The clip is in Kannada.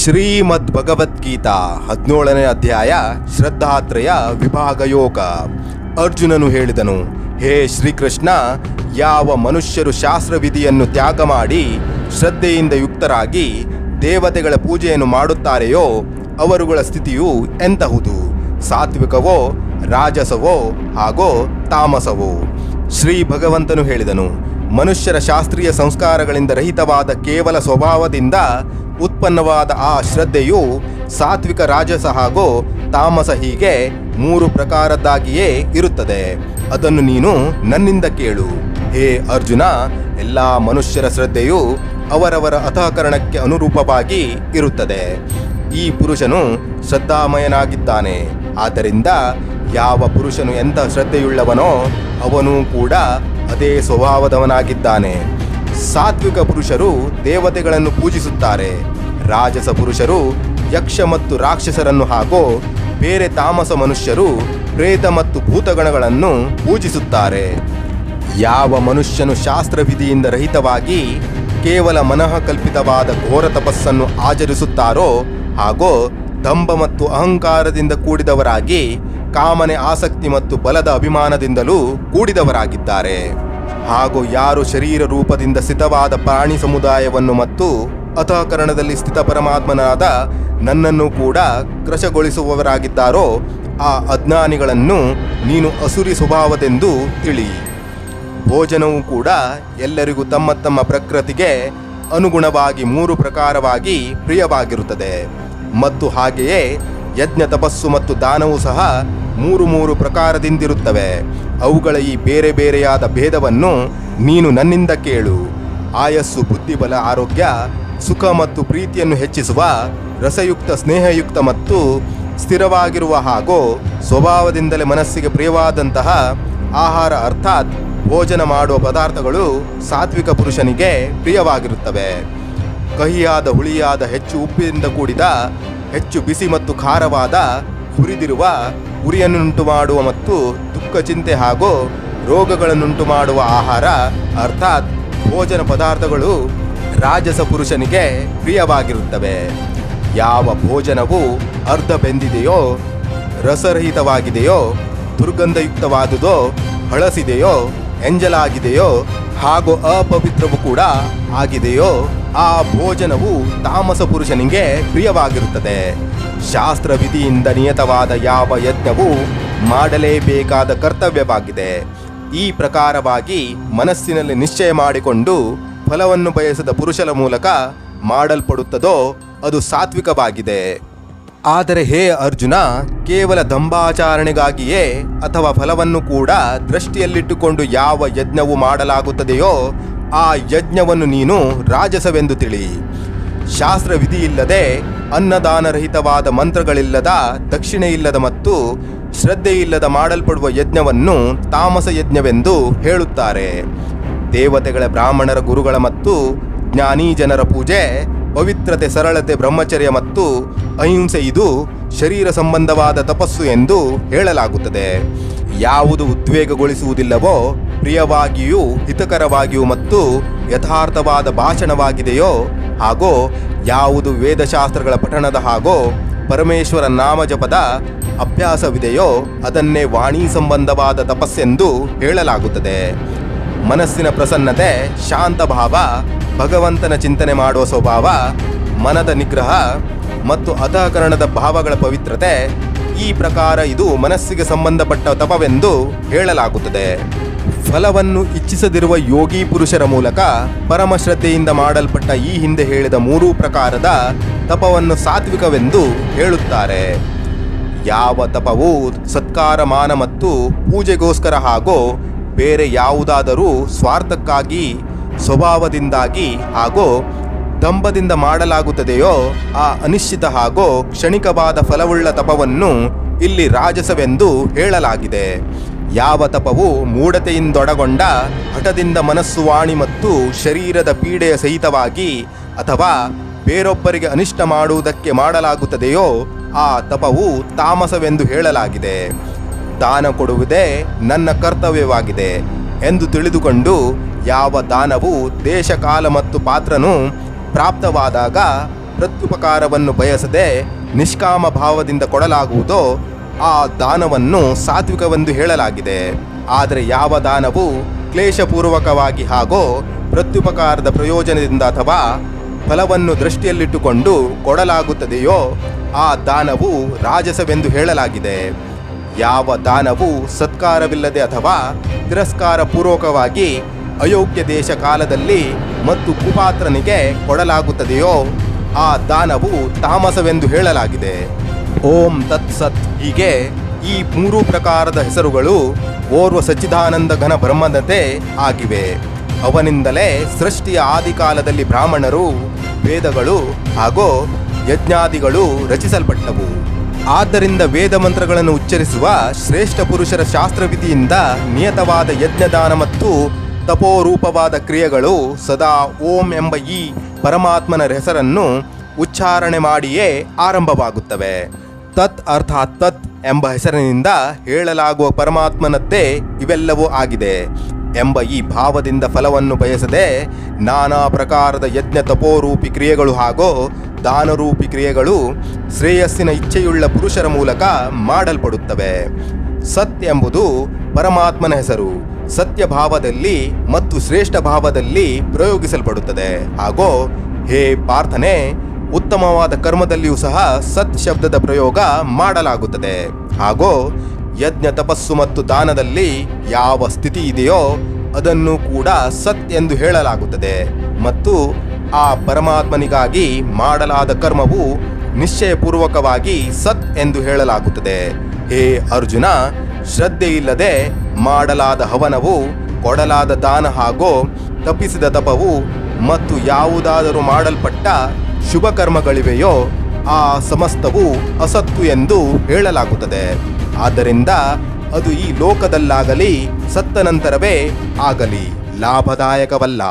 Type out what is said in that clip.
ಶ್ರೀಮದ್ ಭಗವದ್ಗೀತಾ ಹದಿನೇಳನೇ ಅಧ್ಯಾಯ ಶ್ರದ್ಧಾತ್ರಯ ವಿಭಾಗ ಯೋಗ. ಅರ್ಜುನನು ಹೇಳಿದನು, ಹೇ ಶ್ರೀಕೃಷ್ಣ, ಯಾವ ಮನುಷ್ಯರು ಶಾಸ್ತ್ರವಿಧಿಯನ್ನು ತ್ಯಾಗ ಮಾಡಿ ಶ್ರದ್ಧೆಯಿಂದ ಯುಕ್ತರಾಗಿ ದೇವತೆಗಳ ಪೂಜೆಯನ್ನು ಮಾಡುತ್ತಾರೆಯೋ, ಅವರುಗಳ ಸ್ಥಿತಿಯು ಎಂತಹುದು? ಸಾತ್ವಿಕವೋ, ರಾಜಸವೋ ಹಾಗೋ ತಾಮಸವೋ? ಶ್ರೀ ಭಗವಂತನು ಹೇಳಿದನು, ಮನುಷ್ಯರ ಶಾಸ್ತ್ರೀಯ ಸಂಸ್ಕಾರಗಳಿಂದ ರಹಿತವಾದ ಕೇವಲ ಸ್ವಭಾವದಿಂದ ಉತ್ಪನ್ನವಾದ ಆ ಶ್ರದ್ಧೆಯು ಸಾತ್ವಿಕ ರಾಜಸ ಹಾಗೂ ತಾಮಸ ಹೀಗೆ ಮೂರು ಪ್ರಕಾರದ್ದಾಗಿಯೇ ಇರುತ್ತದೆ. ಅದನ್ನು ನೀನು ನನ್ನಿಂದ ಕೇಳು. ಹೇ ಅರ್ಜುನ, ಎಲ್ಲಾ ಮನುಷ್ಯರ ಶ್ರದ್ಧೆಯು ಅವರವರ ಅಥಕರಣಕ್ಕೆ ಅನುರೂಪವಾಗಿ ಇರುತ್ತದೆ. ಈ ಪುರುಷನು ಶ್ರದ್ಧಾಮಯನಾಗಿದ್ದಾನೆ. ಆದ್ದರಿಂದ ಯಾವ ಪುರುಷನು ಎಂಥ ಶ್ರದ್ಧೆಯುಳ್ಳವನೋ ಅವನು ಕೂಡ ಅದೇ ಸ್ವಭಾವದವನಾಗಿದ್ದಾನೆ. ಸಾತ್ವಿಕ ಪುರುಷರು ದೇವತೆಗಳನ್ನು ಪೂಜಿಸುತ್ತಾರೆ. ರಾಜಸ ಪುರುಷರು ಯಕ್ಷ ಮತ್ತು ರಾಕ್ಷಸರನ್ನು ಹಾಗೂ ಬೇರೆ ತಾಮಸ ಮನುಷ್ಯರು ಪ್ರೇತ ಮತ್ತು ಭೂತಗಣಗಳನ್ನು ಪೂಜಿಸುತ್ತಾರೆ. ಯಾವ ಮನುಷ್ಯನು ಶಾಸ್ತ್ರವಿಧಿಯಿಂದ ರಹಿತವಾಗಿ ಕೇವಲ ಮನಃ ಕಲ್ಪಿತವಾದ ಘೋರ ತಪಸ್ಸನ್ನು ಆಚರಿಸುತ್ತಾರೋ ಹಾಗೂ ದಂಭ ಮತ್ತು ಅಹಂಕಾರದಿಂದ ಕೂಡಿದವರಾಗಿ ಕಾಮನೆ ಆಸಕ್ತಿ ಮತ್ತು ಬಲದ ಅಭಿಮಾನದಿಂದಲೂ ಕೂಡಿದವರಾಗಿದ್ದಾರೆ. ಹಾಗೂ ಯಾರು ಶರೀರ ರೂಪದಿಂದ ಸ್ಥಿತವಾದ ಪ್ರಾಣಿ ಸಮುದಾಯವನ್ನು ಮತ್ತು ಅಥಕರಣದಲ್ಲಿ ಸ್ಥಿತ ಪರಮಾತ್ಮನಾದ ನನ್ನನ್ನು ಕೂಡ ಕ್ರಶಗೊಳಿಸುವವರಾಗಿದ್ದಾರೋ, ಆ ಅಜ್ಞಾನಿಗಳನ್ನು ನೀನು ಅಸುರಿ ಸ್ವಭಾವದೆಂದು ತಿಳಿ. ಭೋಜನವು ಕೂಡ ಎಲ್ಲರಿಗೂ ತಮ್ಮ ತಮ್ಮ ಪ್ರಕೃತಿಗೆ ಅನುಗುಣವಾಗಿ ಮೂರು ಪ್ರಕಾರವಾಗಿ ಪ್ರಿಯವಾಗಿರುತ್ತದೆ. ಮತ್ತು ಹಾಗೆಯೇ ಯಜ್ಞ, ತಪಸ್ಸು ಮತ್ತು ದಾನವೂ ಸಹ ಮೂರು ಮೂರು ಪ್ರಕಾರದಿಂದಿರುತ್ತವೆ. ಅವುಗಳ ಈ ಬೇರೆ ಬೇರೆಯಾದ ಭೇದವನ್ನು ನೀನು ನನ್ನಿಂದ ಕೇಳು. ಆಯಸ್ಸು, ಬುದ್ಧಿಬಲ, ಆರೋಗ್ಯ, ಸುಖ ಮತ್ತು ಪ್ರೀತಿಯನ್ನು ಹೆಚ್ಚಿಸುವ ರಸಯುಕ್ತ, ಸ್ನೇಹಯುಕ್ತ ಮತ್ತು ಸ್ಥಿರವಾಗಿರುವ ಹಾಗೂ ಸ್ವಭಾವದಿಂದಲೇ ಮನಸ್ಸಿಗೆ ಪ್ರಿಯವಾದಂತಹ ಆಹಾರ ಅರ್ಥಾತ್ ಭೋಜನ ಮಾಡುವ ಪದಾರ್ಥಗಳು ಸಾತ್ವಿಕ ಪುರುಷನಿಗೆ ಪ್ರಿಯವಾಗಿರುತ್ತವೆ. ಕಹಿಯಾದ, ಹುಳಿಯಾದ, ಹೆಚ್ಚು ಉಪ್ಪಿನಿಂದ ಕೂಡಿದ, ಹೆಚ್ಚು ಬಿಸಿ ಮತ್ತು ಖಾರವಾದ ಹುರಿದಿರುವ ಉರಿಯನ್ನುಂಟು ಮಾಡುವ ಮತ್ತು ದುಃಖ ಚಿಂತೆ ಹಾಗೂ ರೋಗಗಳನ್ನುಂಟು ಮಾಡುವ ಆಹಾರ, ಅರ್ಥಾತ್ ಭೋಜನ ಪದಾರ್ಥಗಳು ರಾಜಸ ಪುರುಷನಿಗೆ ಪ್ರಿಯವಾಗಿರುತ್ತವೆ. ಯಾವ ಭೋಜನವು ಅರ್ಧ ಬೆಂದಿದೆಯೋ ರಸರಹಿತವಾಗಿದೆಯೋ, ದುರ್ಗಂಧಯುಕ್ತವಾದುದೋ, ಹಳಸಿದೆಯೋ, ಎಂಜಲಾಗಿದೆಯೋ ಹಾಗೂ ಅಪವಿತ್ರವು ಕೂಡ ಆಗಿದೆಯೋ, ಆ ಭೋಜನವು ತಾಮಸ ಪುರುಷನಿಗೆ ಪ್ರಿಯವಾಗಿರುತ್ತದೆ. ಶಾಸ್ತ್ರ ವಿಧಿಯಿಂದ ನಿಯತವಾದ ಯಾವ ಯಜ್ಞವು ಮಾಡಲೇಬೇಕಾದ ಕರ್ತವ್ಯವಾಗಿದೆ. ಈ ಪ್ರಕಾರವಾಗಿ ಮನಸ್ಸಿನಲ್ಲಿ ನಿಶ್ಚಯ ಮಾಡಿಕೊಂಡು ಫಲವನ್ನು ಬಯಸದ ಪುರುಷರ ಮೂಲಕ ಮಾಡಲ್ಪಡುತ್ತದೋ, ಅದು ಸಾತ್ವಿಕವಾಗಿದೆ. ಆದರೆ ಹೇ ಅರ್ಜುನ, ಕೇವಲ ದಂಭಾಚರಣೆಗಾಗಿಯೇ ಅಥವಾ ಫಲವನ್ನು ಕೂಡ ದೃಷ್ಟಿಯಲ್ಲಿಟ್ಟುಕೊಂಡು ಯಾವ ಯಜ್ಞವು ಮಾಡಲಾಗುತ್ತದೆಯೋ ಆ ಯಜ್ಞವನ್ನು ನೀನು ರಾಜಸವೆಂದು ತಿಳಿ. ಶಾಸ್ತ್ರ ವಿಧಿಯಿಲ್ಲದೆ ಅನ್ನದಾನರಹಿತವಾದ ಮಂತ್ರಗಳಿಲ್ಲದ, ದಕ್ಷಿಣೆಯಿಲ್ಲದ ಮತ್ತು ಶ್ರದ್ಧೆಯಿಲ್ಲದ ಮಾಡಲ್ಪಡುವ ಯಜ್ಞವನ್ನು ತಾಮಸ ಯಜ್ಞವೆಂದು ಹೇಳುತ್ತಾರೆ. ದೇವತೆಗಳ ಬ್ರಾಹ್ಮಣರ ಗುರುಗಳ ಮತ್ತು ಜ್ಞಾನೀ ಜನರ ಪೂಜೆ, ಪವಿತ್ರತೆ, ಸರಳತೆ, ಬ್ರಹ್ಮಚರ್ಯ ಮತ್ತು ಅಹಿಂಸೆ ಇದು ಶರೀರ ಸಂಬಂಧವಾದ ತಪಸ್ಸು ಎಂದು ಹೇಳಲಾಗುತ್ತದೆ. ಯಾವುದು ಉದ್ವೇಗಗೊಳಿಸುವುದಿಲ್ಲವೋ, ಪ್ರಿಯವಾಗಿಯೂ, ಹಿತಕರವಾಗಿಯೂ ಮತ್ತು ಯಥಾರ್ಥವಾದ ಭಾಷಣವಾಗಿದೆಯೋ, ಹಾಗೂ, ಯಾವುದು ವೇದಶಾಸ್ತ್ರಗಳ ಪಠಣದ ಹಾಗೂ, ಪರಮೇಶ್ವರ ನಾಮಜಪದ ಅಭ್ಯಾಸವಿದೆಯೋ, ಅದನ್ನೇ ವಾಣಿ ಸಂಬಂಧವಾದ ತಪಸ್ಸೆಂದು ಹೇಳಲಾಗುತ್ತದೆ. ಮನಸ್ಸಿನ ಪ್ರಸನ್ನತೆ ಶಾಂತ ಭಾವ ಭಗವಂತನ ಚಿಂತನೆ ಮಾಡುವ ಸ್ವಭಾವ, ಮನದ ನಿಗ್ರಹ ಮತ್ತು ಅಧಃಕರಣದ ಭಾವಗಳ ಪವಿತ್ರತೆ, ಈ ಪ್ರಕಾರ ಇದು ಮನಸ್ಸಿಗೆ ಸಂಬಂಧಪಟ್ಟ ತಪವೆಂದು ಹೇಳಲಾಗುತ್ತದೆ. ಫಲವನ್ನು ಇಚ್ಛಿಸದಿರುವ ಯೋಗಿ ಪುರುಷರ ಮೂಲಕ ಪರಮಶ್ರದ್ಧೆಯಿಂದ ಮಾಡಲ್ಪಟ್ಟ ಈ ಹಿಂದೆ ಹೇಳಿದ ಮೂರೂ ಪ್ರಕಾರದ ತಪವನ್ನು ಸಾತ್ವಿಕವೆಂದು ಹೇಳುತ್ತಾರೆ. ಯಾವ ತಪವು ಸತ್ಕಾರ ಮಾನ ಮತ್ತು ಪೂಜೆಗೋಸ್ಕರ ಹಾಗೂ ಬೇರೆ ಯಾವುದಾದರೂ ಸ್ವಾರ್ಥಕ್ಕಾಗಿ, ಸ್ವಭಾವದಿಂದಾಗಿ ಹಾಗೂ ದಂಭದಿಂದ ಮಾಡಲಾಗುತ್ತದೆಯೋ ಆ ಅನಿಶ್ಚಿತ ಹಾಗೂ ಕ್ಷಣಿಕವಾದ ಫಲವುಳ್ಳ ತಪವನ್ನು ಇಲ್ಲಿ ರಾಜಸವೆಂದು ಹೇಳಲಾಗಿದೆ. ಯಾವ ತಪವು ಮೂಢತೆಯಿಂದೊಡಗೊಂಡ ಹಠದಿಂದ ಮನಸ್ಸು ವಾಣಿ ಮತ್ತು ಶರೀರದ ಪೀಡೆಯ ಸಹಿತವಾಗಿ ಅಥವಾ ಬೇರೊಬ್ಬರಿಗೆ ಅನಿಷ್ಟ ಮಾಡುವುದಕ್ಕೆ ಮಾಡಲಾಗುತ್ತದೆಯೋ ಆ ತಪವು ತಾಮಸವೆಂದು ಹೇಳಲಾಗಿದೆ. ದಾನ ಕೊಡುವುದೇ ನನ್ನ ಕರ್ತವ್ಯವಾಗಿದೆ ಎಂದು ತಿಳಿದುಕೊಂಡು ಯಾವ ದಾನವು ದೇಶಕಾಲ ಮತ್ತು ಪಾತ್ರನು ಪ್ರಾಪ್ತವಾದಾಗ ಪ್ರತ್ಯುಪಕಾರವನ್ನು ಬಯಸದೆ ನಿಷ್ಕಾಮ ಭಾವದಿಂದ ಕೊಡಲಾಗುವುದೋ ಆ ದಾನವನ್ನು ಸಾತ್ವಿಕವೆಂದು ಹೇಳಲಾಗಿದೆ. ಆದರೆ ಯಾವ ದಾನವು ಕ್ಲೇಶಪೂರ್ವಕವಾಗಿ ಹಾಗೂ ಪ್ರತ್ಯುಪಕಾರದ ಪ್ರಯೋಜನದಿಂದ ಅಥವಾ ಫಲವನ್ನು ದೃಷ್ಟಿಯಲ್ಲಿಟ್ಟುಕೊಂಡು ಕೊಡಲಾಗುತ್ತದೆಯೋ ಆ ದಾನವು ರಾಜಸವೆಂದು ಹೇಳಲಾಗಿದೆ. ಯಾವ ದಾನವು ಸತ್ಕಾರವಿಲ್ಲದೆ ಅಥವಾ ತಿರಸ್ಕಾರ ಪೂರ್ವಕವಾಗಿ ಅಯೋಗ್ಯ ದೇಶ ಕಾಲದಲ್ಲಿ ಮತ್ತು ಕುಪಾತ್ರನಿಗೆ ಕೊಡಲಾಗುತ್ತದೆಯೋ ಆ ದಾನವು ತಾಮಸವೆಂದು ಹೇಳಲಾಗಿದೆ. ಓಂ ತತ್ಸತ್ ಹೀಗೆ ಈ ಮೂರು ಪ್ರಕಾರದ ಹೆಸರುಗಳು ಓರ್ವ ಸಚ್ಚಿದಾನಂದ ಘನ ಬ್ರಹ್ಮದತೆ ಆಗಿವೆ. ಅವನಿಂದಲೇ ಸೃಷ್ಟಿಯ ಆದಿಕಾಲದಲ್ಲಿ ಬ್ರಾಹ್ಮಣರು, ವೇದಗಳು ಹಾಗೂ ಯಜ್ಞಾದಿಗಳು ರಚಿಸಲ್ಪಟ್ಟವು. ಆದ್ದರಿಂದ ವೇದ ಮಂತ್ರಗಳನ್ನು ಉಚ್ಚರಿಸುವ ಶ್ರೇಷ್ಠ ಪುರುಷರ ಶಾಸ್ತ್ರವಿಧಿಯಿಂದ ನಿಯತವಾದ ಯಜ್ಞದಾನ ಮತ್ತು ತಪೋರೂಪವಾದ ಕ್ರಿಯೆಗಳು ಸದಾ ಓಂ ಎಂಬ ಈ ಪರಮಾತ್ಮನ ಹೆಸರನ್ನು ಉಚ್ಚಾರಣೆ ಮಾಡಿಯೇ ಆರಂಭವಾಗುತ್ತವೆ. ತತ್ ಅರ್ಥಾತ್ ತತ್ ಎಂಬ ಹೆಸರಿನಿಂದ ಹೇಳಲಾಗುವ ಪರಮಾತ್ಮನದ್ದೇ ಇವೆಲ್ಲವೂ ಆಗಿದೆ ಎಂಬ ಈ ಭಾವದಿಂದ ಫಲವನ್ನು ಬಯಸದೆ ನಾನಾ ಪ್ರಕಾರದ ಯಜ್ಞ ತಪೋರೂಪಿ ಕ್ರಿಯೆಗಳು ಹಾಗೂ ದಾನರೂಪಿ ಕ್ರಿಯೆಗಳು ಶ್ರೇಯಸ್ಸಿನ ಇಚ್ಛೆಯುಳ್ಳ ಪುರುಷರ ಮೂಲಕ ಮಾಡಲ್ಪಡುತ್ತವೆ. ಸತ್ ಎಂಬುದು ಪರಮಾತ್ಮನ ಹೆಸರು. ಸತ್ಯ ಭಾವದಲ್ಲಿ ಮತ್ತು ಶ್ರೇಷ್ಠ ಭಾವದಲ್ಲಿ ಪ್ರಯೋಗಿಸಲ್ಪಡುತ್ತದೆ. ಹಾಗೂ ಹೇ ಪ್ರಾರ್ಥನೆ ಉತ್ತಮವಾದ ಕರ್ಮದಲ್ಲಿಯೂ ಸಹ ಸತ್ ಶಬ್ದದ ಪ್ರಯೋಗ ಮಾಡಲಾಗುತ್ತದೆ. ಹಾಗೂ ಯಜ್ಞ, ತಪಸ್ಸು ಮತ್ತು ದಾನದಲ್ಲಿ ಯಾವ ಸ್ಥಿತಿ ಇದೆಯೋ ಅದನ್ನು ಕೂಡ ಸತ್ ಎಂದು ಹೇಳಲಾಗುತ್ತದೆ. ಮತ್ತು ಆ ಪರಮಾತ್ಮನಿಗಾಗಿ ಮಾಡಲಾದ ಕರ್ಮವು ನಿಶ್ಚಯಪೂರ್ವಕವಾಗಿ ಸತ್ ಎಂದು ಹೇಳಲಾಗುತ್ತದೆ. ಹೇ ಅರ್ಜುನ ಶ್ರದ್ಧೆಯಿಲ್ಲದೆ ಮಾಡಲಾದ ಹವನವು, ಕೊಡಲಾದ ದಾನ ಹಾಗೂ ತಪ್ಪಿಸಿದ ತಪವು ಮತ್ತು ಯಾವುದಾದರೂ ಮಾಡಲ್ಪಟ್ಟ ಶುಭ ಕರ್ಮಗಳಿವೆಯೋ, ಆ ಸಮಸ್ತವು ಅಸತ್ತು ಎಂದು ಹೇಳಲಾಗುತ್ತದೆ. ಆದ್ದರಿಂದ ಅದು ಈ ಲೋಕದಲ್ಲಾಗಲಿ ಸತ್ತ ನಂತರವೇ ಆಗಲಿ, ಲಾಭದಾಯಕವಲ್ಲ.